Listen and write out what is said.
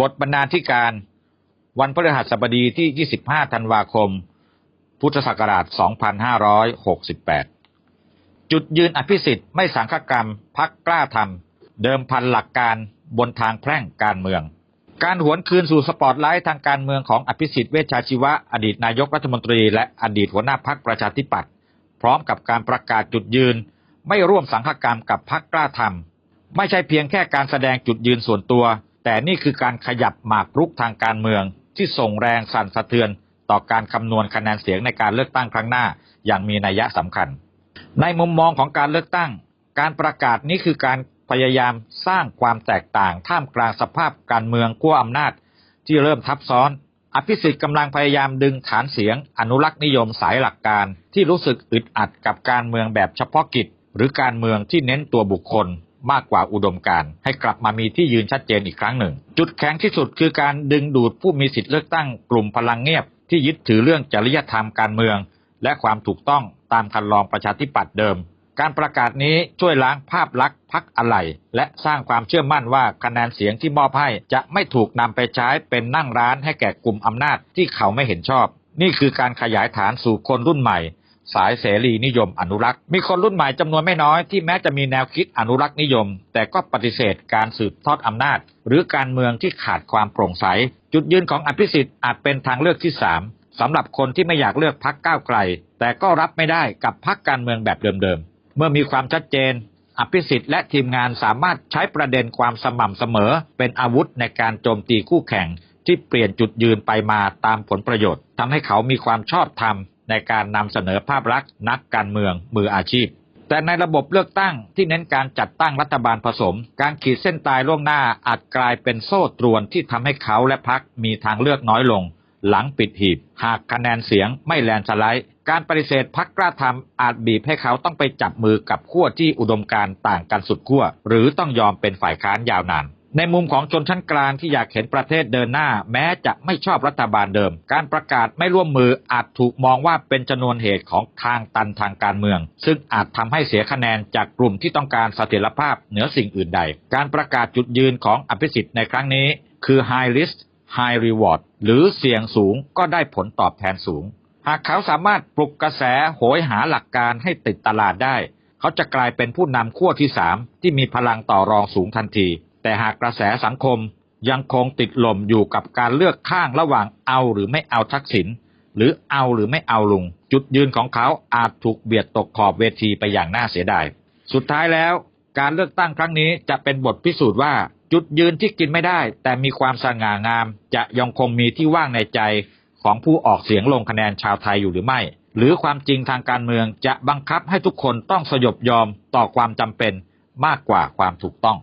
บทบรรณาธิการ วันพฤหัสบดีที่ 25 ธันวาคม พุทธศักราช 2568 จุดยืนอภิสิทธิ์ไม่สังฆกรรมพักกล้าทำเดิมพันหลักการบนทางแพร่งการเมือง การหวนคืนสู่สปอตไลท์ทางการเมืองของอภิสิทธิ์เวชชาชีวะ อดีตนายกรัฐมนตรี และอดีตหัวหน้าพักประชาธิปัตย์พร้อมกับการประกาศจุดยืน ไม่ร่วมสังฆกรรมกับพักกล้าทำไม่ใช่เพียงแค่การแสดงจุดยืนส่วนตัว แต่นี่คือการขยับหมากรุกทางการเมือง ที่ส่งแรงสั่นสะเทือนต่อการคำนวณคะแนนเสียงในการเลือกตั้งครั้งหน้า อย่างมีนัยสำคัญ ในมุมมองของการเลือกตั้ง การประกาศนี้คือการพยายามสร้างความแตกต่างท่ามกลางสภาพการเมืองขั้วอำนาจ ที่เริ่มทับซ้อน อภิสิทธิ์กำลังพยายามดึงฐานเสียง อนุรักษ์นิยมสายหลักการ ที่รู้สึกอึดอัดกับการเมืองแบบเฉพาะกิจ หรือการเมืองที่เน้นตัวบุคคล มากกว่าอุดมการณ์ให้กลับมามีที่ยืนชัดเจนอีกครั้งหนึ่ง จุดแข็งที่สุดคือการดึงดูดผู้มีสิทธิเลือกตั้งกลุ่มพลังเงียบ ที่ยึดถือเรื่องจริยธรรมการเมือง และความถูกต้องตามคันลองประชาธิปัตย์เดิม การประกาศนี้ช่วยล้างภาพลักษณ์พักอะไรและสร้างความเชื่อมั่นว่าคะแนนเสียงที่มอบให้จะไม่ถูกนำไปใช้เป็นนั่งร้านให้แก่กลุ่มอำนาจที่เขาไม่เห็นชอบ นี่คือการขยายฐานสู่คนรุ่นใหม่ สายเสรีนิยมอนุรักษ์ มีคนรุ่นใหม่จำนวนไม่น้อยที่แม้จะมีแนวคิดอนุรักษ์นิยม แต่ก็ปฏิเสธการสืบทอดอำนาจ หรือการเมืองที่ขาดความโปร่งใส จุดยืนของอภิสิทธิ์อาจเป็นทางเลือกที่สามสำหรับคนที่ไม่อยากเลือกพักก้าวไกล แต่ก็รับไม่ได้กับพักการเมืองแบบเดิมๆ เมื่อมีความชัดเจน อภิสิทธิ์และทีมงานสามารถใช้ประเด็นความสม่ำเสมอ เป็นอาวุธในการโจมตีคู่แข่ง ที่เปลี่ยนจุดยืนไปมาตามผลประโยชน์ทำให้เขามีความชอบธรรม ในการนำเสนอภาพลักษณ์นักการเมืองมืออาชีพ แต่ในระบบเลือกตั้งที่เน้นการจัดตั้งรัฐบาลผสม การขีดเส้นตายล่วงหน้าอาจกลายเป็นโซ่ตรวนที่ทำให้เขาและพักมีทางเลือกน้อยลง หลังปิดหีบ หากคะแนนเสียงไม่แลนสไลด์การปฏิเสธพักกล้าทำอาจบีบให้เขาต้องไปจับมือกับขั้วที่อุดมการต่างกันสุดขั้วหรือต้องยอมเป็นฝ่ายค้านยาวนาน ในมุมของชนชั้นกลางที่อยากเห็นประเทศเดินหน้า แม้จะไม่ชอบรัฐบาลเดิม การประกาศไม่ร่วมมืออาจถูกมองว่าเป็นชนวนเหตุของทางตันทางการเมือง ซึ่งอาจทำให้เสียคะแนนจากกลุ่มที่ต้องการเสถียรภาพเหนือสิ่งอื่นใด การประกาศจุดยืนของอภิสิทธิ์ในครั้งนี้ คือ high risk high reward หรือเสี่ยงสูงก็ได้ผลตอบแทนสูง หากเขาสามารถปลุกกระแสโหยหาหลักการให้ติดตลาดได้ เขาจะกลายเป็นผู้นำขั้วที่สามที่มีพลังต่อรองสูงทันที แต่หากกระแสสังคมยังคงติดลมอยู่กับการเลือกข้างระหว่างเอาหรือไม่เอาทักษิณหรือเอาหรือไม่เอาลุง จุดยืนของเขาอาจถูกเบียดตกขอบเวทีไปอย่างน่าเสียดาย สุดท้ายแล้ว การเลือกตั้งครั้งนี้จะเป็นบทพิสูจน์ว่า จุดยืนที่กินไม่ได้ แต่มีความสง่างาม จะยังคงมีที่ว่างในใจของผู้ออกเสียงลงคะแนนชาวไทยอยู่หรือไม่ หรือความจริงทางการเมืองจะบังคับให้ทุกคนต้องสยบยอมต่อความจำเป็นมากกว่าความถูกต้อง